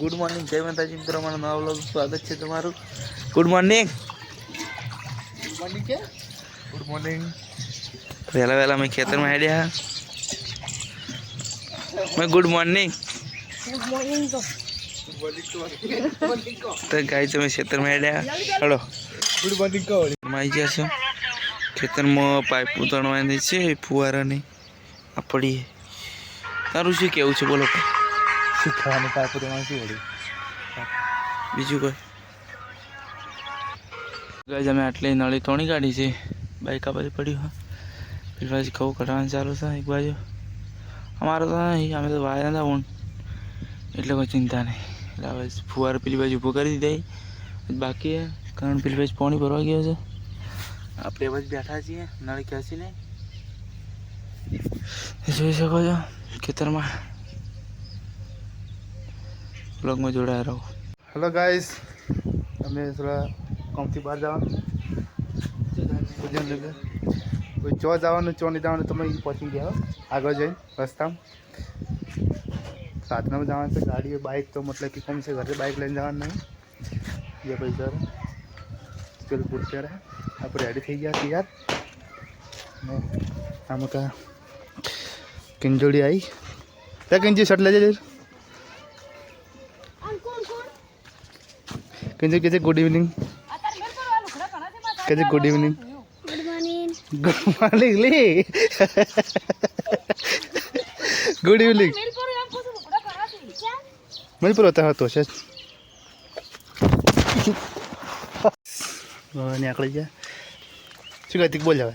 Good morning જય માતાજી મિત્રો મારા નવા બ્લોગ સ્વાગત છે તમારું. ગુડ મોર્નિંગ ગુડ મોર્નિંગ વહેલા વહેલા મેં ખેતરમાં હેડ્યા. મેં ગુડ મોર્નિંગ તો. ગાય તમે ખેતરમાં હેડ્યા. હલો ગુડ મોર્નિંગ કહો આવી ગયા છો ખેતરમાં પાઇપ ઉતરવાની છે ફુવારાની. આ પડી તારું શું કેવું છે? બોલો. શીખવાનું પાઇપ તમારે શું વળી? બીજું કોઈ? ગાય અમે આટલી નળી તોણી કાઢી છે, બાઈક આ પડ્યું હા પેલી બાજુ ઘઉં ચાલુ છે એક બાજુ. અમારે તો નહીં, અમે તો વાયા હતા ઊંડ એટલે કોઈ ચિંતા નહીં. એટલે હવે ફુવાર પેલી બાજુ ઊભો કરી દીધા બાકી કારણ પેલી બાજુ પાણી ભરવા ગયો છે. આપણે બાજુ બેઠા છીએ, નળી ખેંચીને જોઈ શકો છો ખેતરમાં. બ્લોગમાં જોડાયા રહો હેલો ગાઈસ અમે થોડા કામથી બહાર જવાનું પૂજન લગે કોઈ ચો જવાનું ચો નહીં જવાનું તમે અહીં પહોંચી ગયા હો. આગળ જઈને રસ્તામાં સાધનામાં જવાનું છે ગાડી બાઇક તો મતલબ કે કોમ છે ઘરે બાઇક લઈને જવાનું નહીં બે પૈસા ચલ બૂટ પહેરે આપણે રેડી થઈ ગયા તૈયાર ને આમાં કા કિંજોડી આવી ત્યાં કિંજી શર્ટ લેજે જઈ કેજે કેજે ગુડ ઇવનિંગ કેજે good evening good morning good morning લી. ગુડ ઇવનિંગ મિલપુર હતા હતો છે નીકળી ગયા. શું કહેતી બોલ હવે.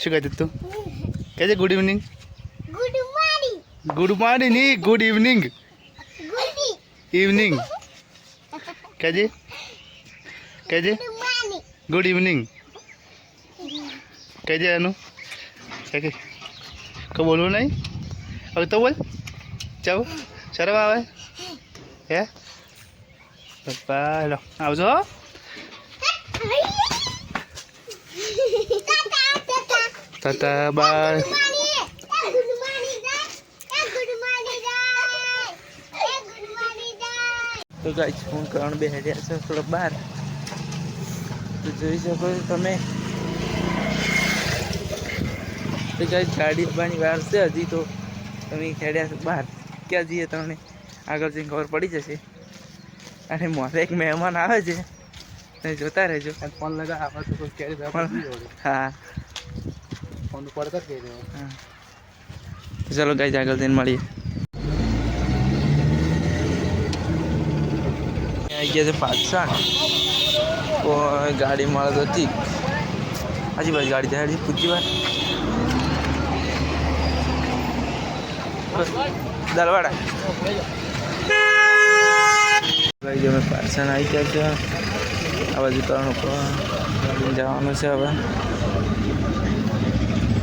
શું કહેતી તું? કહેજે good evening good morning good morning good evening evening KG? Morning good evening કહેજે એનું કે કહું બોલવું નહીં? હવે તો બોલ. ચાલો. શરમ આવે? હે? પપ્પા હેલો. આવજો. તાતા bye good morning good morning good morning તો ગાઈસ ફોન ત્રણ બે હજાર છે થોડા બહાર તો જોઈ શકો છો તમે. તો ગાઈસ ગાડી આવવાની વાર છે હજી તો. તમે ખેડ્યા છો બહાર ક્યાં જઈએ તમને આગળ જઈને ખબર પડી જશે. અને મારે એક મહેમાન આવે છે. તમે જોતા રહેજો. ફોન લગા આપણે તો કોઈ પણ હા. ફોન ઉપર કરી દેવો હા. ચાલો ગાઈસ આગળ જઈને મળીએ. આવી ગયા છે પાછળ કોઈ ગાડી મળત હતી હાજી ભાઈ, ગાડી જાય પૂછી ભાઈ દલવાડા. ભાઈ અમે પાછળ આવી ગયા છે, આ બાજુ ત્રણ જવાનું છે હવે.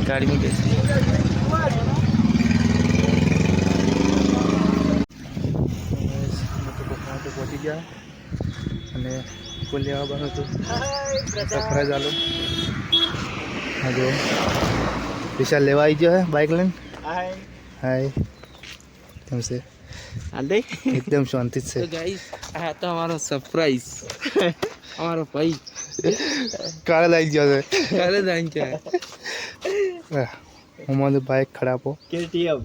ગાડીમાં બેસી તો પહોંચી ગયા અને કોઈ લેવા બનો હતું સરપ્રાઈઝ આલો. હા જો વિશાલ લેવા આવી ગયો હે બાઇક લઈને? હાય. કેમ છે? આલે એકદમ શાંતિ જ છે. ગાઈસ આ તો અમારો સરપ્રાઈઝ અમારો ભાઈ. કાલે લાગી ગયો છે. કાલે લઈ ગયો. હું મારું બાઇક ખડાપો કેટીએમ.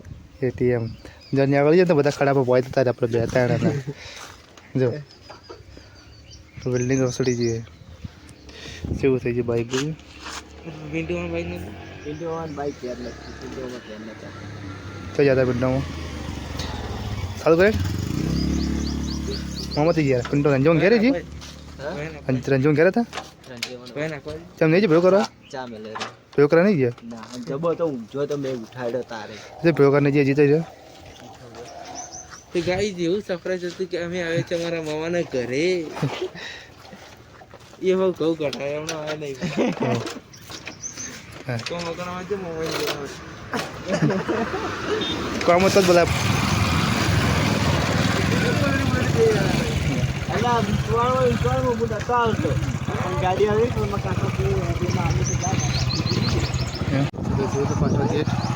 એટીએમ જો ત્યાં આગળ જઈએ તો બધા ખડાપો હોય તો તારે આપણે બે ત્રણ જો. તો બિલ્ડિંગ રસોડી જઈએ કેવું થઈ ગયું બાઇક ગયું વિન્ડોમાં ભાઈ નથી? વિન્ડોમાં બાઇક યાર નથી. વિન્ડોમાં ટ્રેન નથી. થઈ જતા વિન્ડોમાં સારું કરે? મોમાંથી ગયા. પિંડો રંજોન ઘેરે જી? રંજોન ઘેરે હતા? ચમ નહીં ભેગો કરવા? ચા મેલે ભેગો કરવા નહીં ગયા? જબો તો ઊંઝો તો મેં ઉઠાડ્યો તારે. જે પ્રયોગ કરીને જે જીતે છે તો ગાઈઝ એવું સરપ્રાઈઝ હતું કે અમે આવ્યા છે અમારા મામાના ઘરે. એ બહુ કહું કઢાય હમણાં આવે નહીં. હા. તો મકાનમાં છે મોબાઈલ કામ તો બધા અલા વિશ્વાળો વિશ્વાળો હું નતો આવતો પણ ગાડી આવી તો મેં કાકા આવી તો જાય જોયું તો પાછળ ગેટ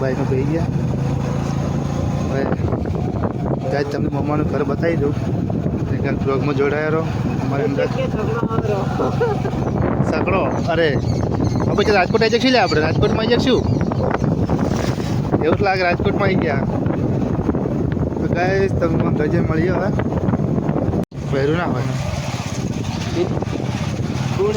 બાઇકમાં ભાઈ ગયા. હવે ગાય તમને મમ્માનું ઘર બતાવી દઉં. એક બ્લોગમાં જોડાયા રહો. અમારે આવરો સકડો અરે હવે પછી રાજકોટ આવી જશું લે આપણે રાજકોટમાં આવી જઈશું એવું જ લાગે રાજકોટમાં આવી ગયા. તો ગાય તમે ગજે મળીએ હવે પહેરું ના હોય. ગુડ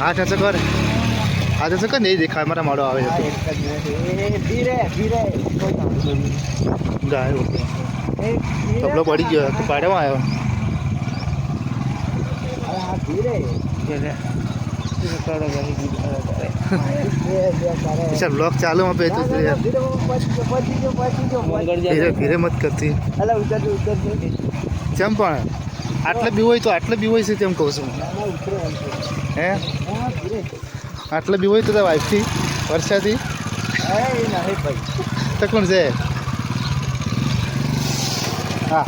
હા ઠસે કર આ ઠસે કર નહીં દેખાય મારા માળો આવે. ગાય તબલો પડી ગયો તું પાડેમાં આવ્યો બ્લોક ચાલુ માં ના, ધીરે. ધીરે મત કરતી. કેમ પણ આટલે બી હોય તો આટલે બી હોય છે તેમ કહું છું. હે. આટલે બી હોય તો વાઈફથી વર્ષાથી એ નહીં તો કોણ છે. હા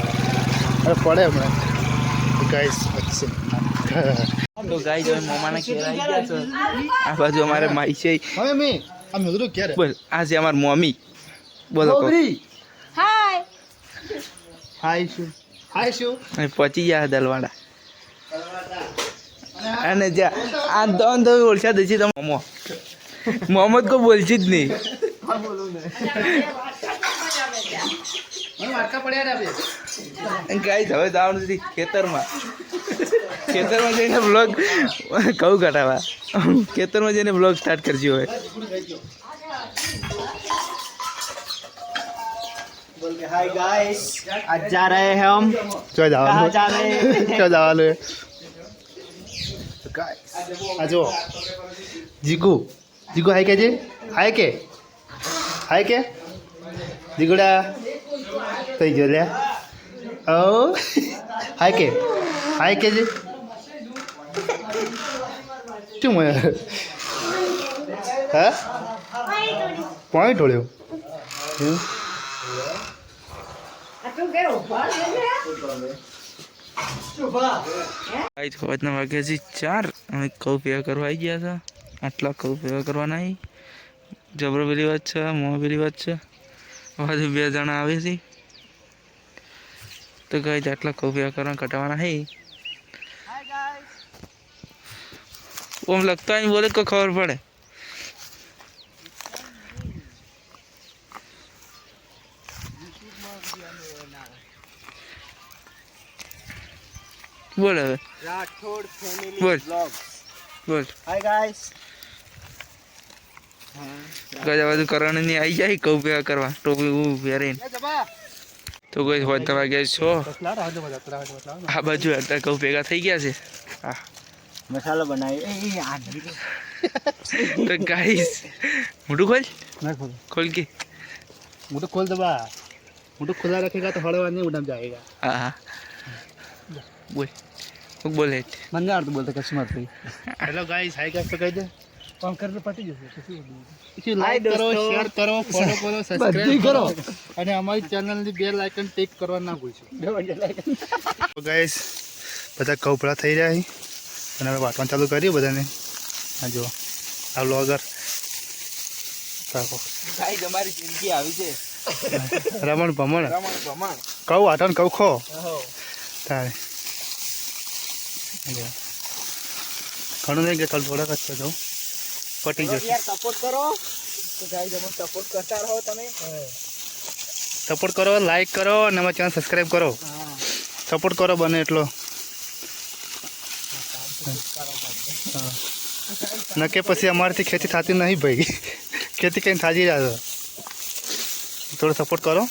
અરે પડે હમણાં. ગાઈસ વચ્ચે તો ગાઈ જો મોમાના ગયા છો. આ બાજુ અમારે માઈ છે. હવે મે આ મેદરો ક્યારે? બોલ આ છે અમાર મમ્મી બોલો. હાય હાય શું? હાય શું? અને પહોંચી ગયા દલવાડા. અને જા આ તો તમે ઓળખા દેશી તમે. મોમો મોહમ્મદ કોઈ બોલશી જ નહીં. ગાઈસ હવે જવાનું નથી ખેતરમાં. ખેતરમાં જઈને બ્લોગ કહું કટાવા. ખેતરમાં જઈને બ્લોગ સ્ટાર્ટ કરજો હોય હાય ગાઈસ આજ જા રહે હમ જો જવાનું જો જવાનું તો ગાઈસ આ જુઓ જીગુ જીગુ હાય કે જી હાય કે હાય કે જીગુડા થઈ ગયો લે ઓ હાય કે હાય કે જી શું મને હા પાણી ઢોળ્યો આ તો આજ ગાઈસ ખવાજના વાગ્યા છે ચાર અમે કઉ ભેગા કરવા આવી ગયા હતા આટલા કઉ ભેગા કરવાના જબરો પેલી વાત છે મોં પેલી વાત છે. હવે બે જણા આવે છે. તો કઈ આટલા કઉ ભેગા કરવાના કટાવાના હે. ઓમ લગતા બોલે કો ખબર પડે. બોલ હવે. રાઠોડ ફેમિલી બોલ. બોલ. હાય ગાઈસ ગજા બધું કરવાનું નહીં આવી જાય કઉ ભેગા કરવા. ટોપી ઉભું પહેરીને તો કોઈ હોય તમે ગયા છો? આ બાજુ અત્યારે કઉ ભેગા થઈ ગયા છે? હા. મસાલો બનાવી. તો ગાઈસ મોટું ખોલ. ખોલ. ખોલ કે. મોટું ખોલ દબા મોટું ખુલા રખેગા તો હળવા નહીં ઉડમ જાએગા હા. બોલ. શું બોલે. મને આવડતું બોલતો કશું મારતું હેલો ગાઈસ હાઈ કાસ્ટ કહી દે? કોમ કરીને પતી જશે. લાઈક કરો શેર કરો ફોલો કરો સબસ્ક્રાઇબ કરો. અને અમારી ચેનલની બેલ આઇકન ટેક કરવા ના ભૂલશો. ગાઈસ બધા કપડા થઈ રહ્યા છે. અને હવે વાંચવાનું ચાલુ કરી બધાને. હા જુઓ આ વ્લોગર ગાઈસ અમારી જિંદગી આવી છે. રમણ ભમણ. રમણ ભમણ. કઉ આટણ કઉ ખો. તારે. ઘણું નહીં કે કાલ થોડાક જ થતો પટી જશે. સપોર્ટ કરો. સપોર્ટ તમે. સપોર્ટ કરો લાઈક કરો અને અમારા ચેનલ સબસ્ક્રાઈબ કરો. સપોર્ટ કરો બને એટલો. નકે પછી અમારાથી ખેતી થતી નહીં ભાઈ. ખેતી કંઈ થાજી જ થોડો સપોર્ટ કરો.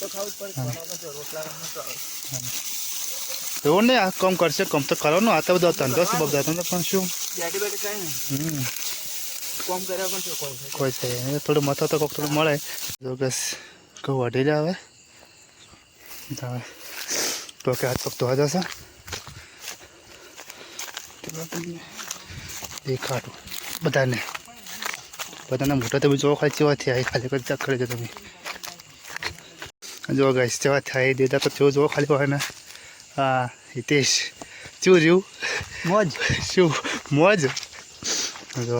તો ખાવું પડે એવું નહીં આ કામ કરશે કામ તો કરવાનું આ તો બધો ધંધો છે બધા ધંધો પણ શું? હમ કોઈ છે. થોડું મથો તો કોક થોડું મળે. જો બસ કહું વઢી લે હવે. હવે. તો કે હાથ પગ ધોવા જશે દેખાડું. બધાને. બધાના મોટા તમે જોવા ખાલી જેવા થયા ખાલી કરી ચક્કર તમે. જો ગાઈશ જેવા થયા દેતા તો જેવો જોવો ખાલી હોય ને. હા હિતેશ. શું રહ્યું મોજ. શું? મોજ? જો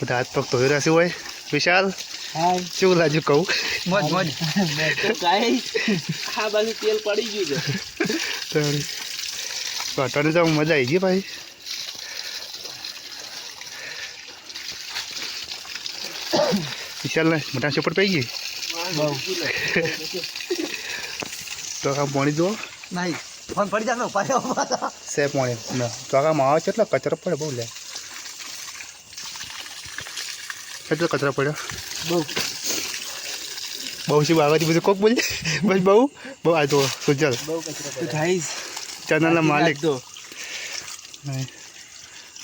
બધા હાથ પગ ધોઈ રહ્યા છે હોય? વિશાલ? શું લાજુ કહું? મોજ મોજ. તો આ બાજુ તેલ પડી ગયું છે. ઘટાડે તો મજા આવી ગઈ ભાઈ. વિશાલ ને મોટા ચોપડ પડી ગઈ? તો આ પાણી જુઓ. નહીં ફોન પડી જશે પાછા સે પાણી ના તો આ માવા કેટલો કચરો પડે બહુ લે. કેટલો કચરો પડ્યો. બહુ. બહુ શું આગળથી બધું કોક બોલી? બસ બહુ? બહુ આ તો સુજલ. બહુ કચરો તો ગાઈસ ચેનલના માલિક. તો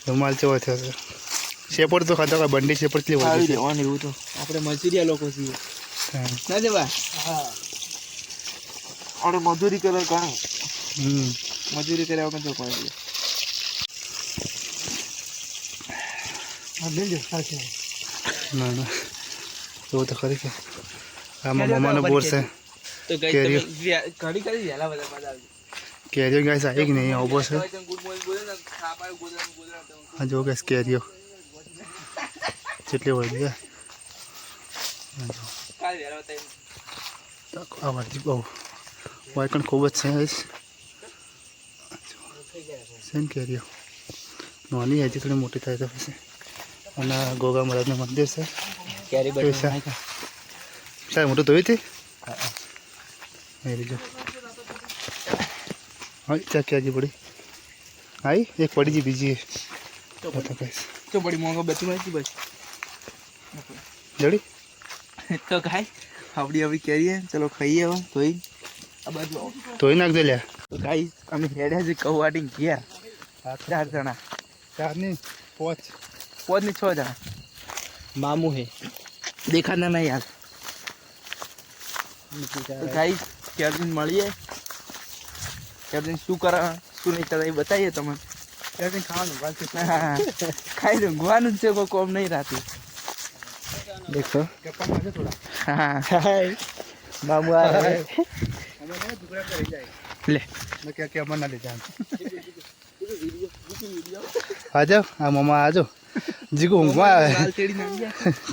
રૂમાલ ચેવો થયો છે. શેપડ તો ખાતા બંડી શેપડ કેટલી આવી વધી એવું તો. આપણે મજૂરિયા લોકો છીએ. ના જવા હા. આપણે મજૂરી કરે ઘણું. મજૂરી કર્યા વગર જો કોઈ. હા ના ના. એવું તો ખરી કે આમાં મમ્માનો બોર છે. કેરીઓ. ઘડી કરી વહેલા બધા મજા આવશે કેરીઓ આવી કે નહીં ઊભો છે. ગુડ મોર્નિંગ બોલે ને ખાપાય ગોદરા ગોદરા તો આ જો ગાય કેરીઓ. જેટલી વળી ગયા આ વાળી બહુ. વાયકણ ખૂબ જ છે ને કેરીઓ નાની હજી થોડી મોટી થાય તો પછી. અને ગોગા મહારાજનું મંદિર છે. કેરી. સાહેબ મોટું ધોયું હતી એ રીજો હા ત્યાં ક્યાં પડી? આવી એક પડી ગઈ બીજી. તો કહીશ તો બડી મોંઘો બચી મારી બસ જડી? તો ખાઈ આપડી આપડી કેરીએ. ચલો ખાઈએ હવે તોય આ બાજુ ધોઈ નાખજો લ્યા. તો ગાઈસ અમે હેડ્યા છે કૌવાટી ગયા. ચાર જણા. ચાર નહીં પોચ. પાંચ ને છ જણા. મામુ હે. દેખાતા નહીં યાર. તો ગાઈસ કેરદીન મળીએ. કેરદીન શું કરે શું નહીં કરે એ બતાવીએ તમને. ત્યાંથી ખાવાનું બાકી હા, ખાઈ ગુવાનું જ છે કોઈ કોમ નહીં રાતી. દેખો. હા મામુ આ મેં ક્યાં ક્યાં મને લઈ જાય આજો આ મમ્મા આજો. જીગુ ઊંઘમાં આવે.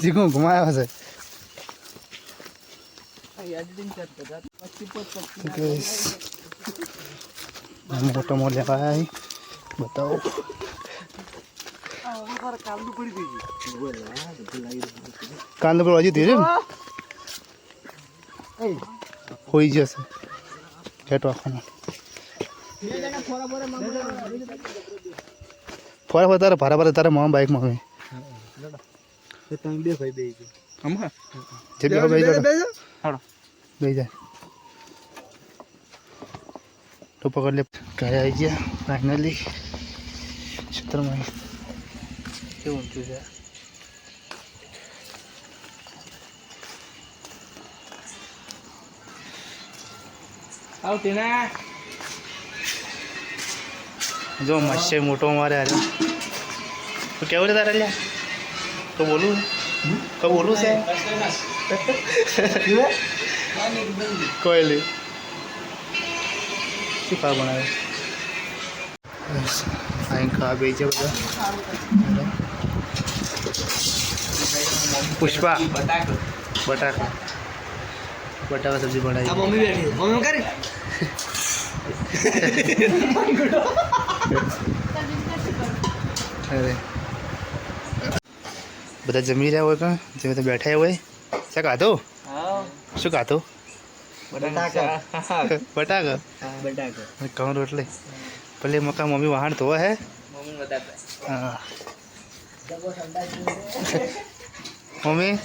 જીગુ ઊંઘમાં આવે છે. મોટો મોટ લેવા આવ્યા અહીં. બતાવો. કાંદો પર હજી ધીરે ને. હોઈ જશે. હેઠ રાખવાનો ફોરા ફોરા તારે ભારા ભારા તારે મોં બાઇકમાં હવે તમે બે ભાઈ બે જાય તો પકડ લે. ઘરે આવી ગયા ફાઇનલી ક્ષેત્રમાં કેવું ઊંચું છે? આવ ટીના. જો મત્સ્ય મોટો મારે હારે તો કેવું છે તારે લ્યા? તો બોલું? તો બોલું છે? કોયલી શું ખા બનાવે? અહીં ખા બે છે બધા. પુષ્પા. બટાકા. બટાકા સબ્જી બનાવી. મમ્મી બેઠી મમ્મી કરી? અરે. બધા જમી રહ્યા હોય કાં? જમી તો બેઠા હોય. શા ખાધું? શું ખાધું? બટાકા. ઘઉં રોટલી. ભલે મકા મમ્મી વાહન ધોવા હે. મમ્મી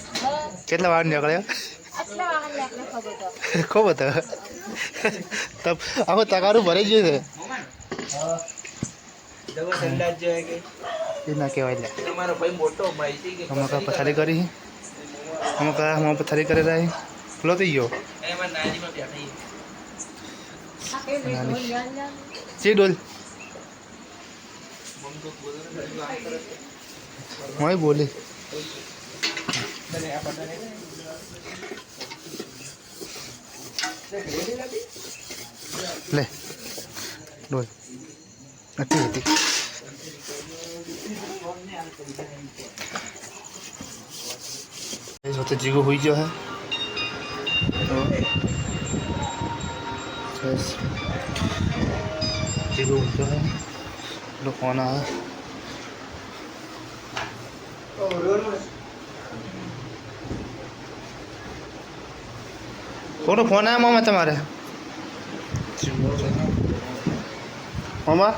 કેટલા વાહન નીકળ્યા? ખૂબ હતો આમાં તગારું તકારું ભરાઈ ગયું છે. કે એ ના કહેવાય લે. તમારો ભાઈ મોટો ભાઈ કે પથારી કરી? અમે કા પથારી કરી રહી પેલો થઈ ગયો. એમાં બેઠી ડોલ. હું બોલી. લે. ડોલ. હતી. હતી તો જીગો હોઈ ગયો હે. જીગો હોઈ ગયો હે. પેલો ફોન આવે કોનો ફોન આવ્યો મામા તમારે? મામા?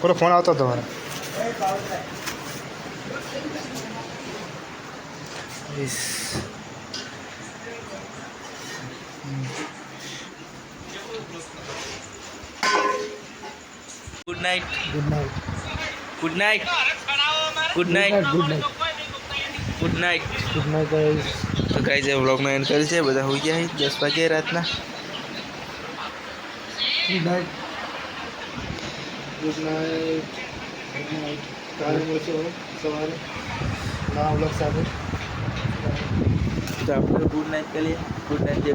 કોનો ફોન આવતો તમારે ઈસ. Good night good night good night good night good night good night good night guys તો ગાઈ જે વ્લોગનો એન્ડ કરી છે બધા હોઈ ગયા છે દસ વાગે રાતના good night good night. Good night કાલે મળશું સવારે ના વ્લોગ સાથે તો આપણે ગુડ નાઇટ કરીએ. ગુડ નાઇટ, જય